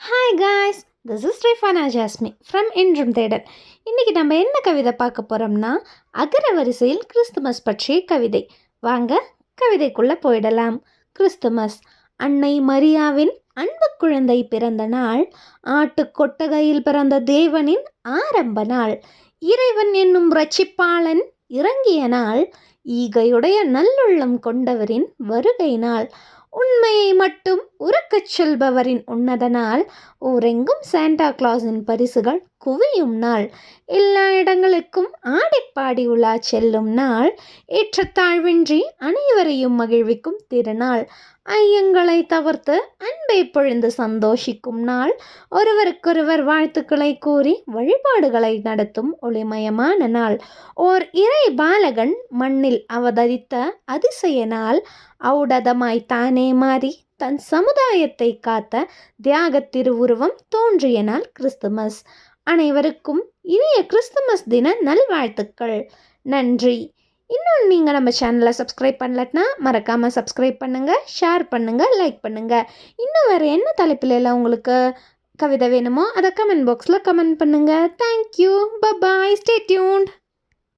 Hi guys this is Rifana Jasmi from என்றும் தேடல் இன்றைக்கி நம்ம என்ன கவிதை பார்க்க போகிறோம்னா அகர வரிசையில் கிறிஸ்துமஸ் பற்றிய கவிதை. வாங்க கவிதைக்குள்ளே போயிடலாம். கிறிஸ்துமஸ் அன்னை மரியாவின் அன்பு குழந்தை பிறந்த நாள் ஆட்டு கொட்டகையில் பிறந்த தேவனின் ஆரம்ப நாள் இறைவன் என்னும் ரட்சிப்பாளன் இறங்கிய நாள் ஈகையுடைய நல்லுள்ளம் கொண்டவரின் வருகை நாள் உண்மையை மட்டும் உறக்கச் சொல்பவரின் உன்னத நாள் ஊரெங்கும் சாண்டா கிளாஸின் பரிசுகள் குவியும் நாள். எல்லா இடங்களுக்கும் ஆடிப்பாடி உலா செல்லும் நாள். ஏற்றத்தாழ்வின்றி அனைவரையும் மகிழ்விக்கும் திருநாள். ஐயங்களை தவிர்த்து அன்பை பொழிந்து சந்தோஷிக்கும் நாள். ஒருவருக்கொருவர் வாழ்த்துக்களை கூறி வழிபாடுகளை நடத்தும் ஒளிமயமான நாள். ஓர் இறை பாலகன் மண்ணில் அவதரித்த அதிசய நாள். ஔடதமாய் தானே மாறி தன் சமுதாயத்தை காத்த தியாக திருவுருவம் தோன்றிய நாள் கிறிஸ்துமஸ். அனைவருக்கும் இனிய கிறிஸ்துமஸ் தின நல்வாழ்த்துக்கள். நன்றி. இன்னும் நீங்கள் நம்ம சேனலை சப்ஸ்கிரைப் பண்ணலட்னா மறக்காமல் சப்ஸ்கிரைப் பண்ணுங்கள் ஷேர் பண்ணுங்கள் லைக் பண்ணுங்கள் இன்னும் வேறு என்ன தலைப்பில் எல்லாம் உங்களுக்கு கவிதை வேணுமோ அதை கமெண்ட் பாக்ஸில் கமெண்ட் பண்ணுங்கள் தேங்க்யூ பபாய் ஸ்டே டியூன்ட்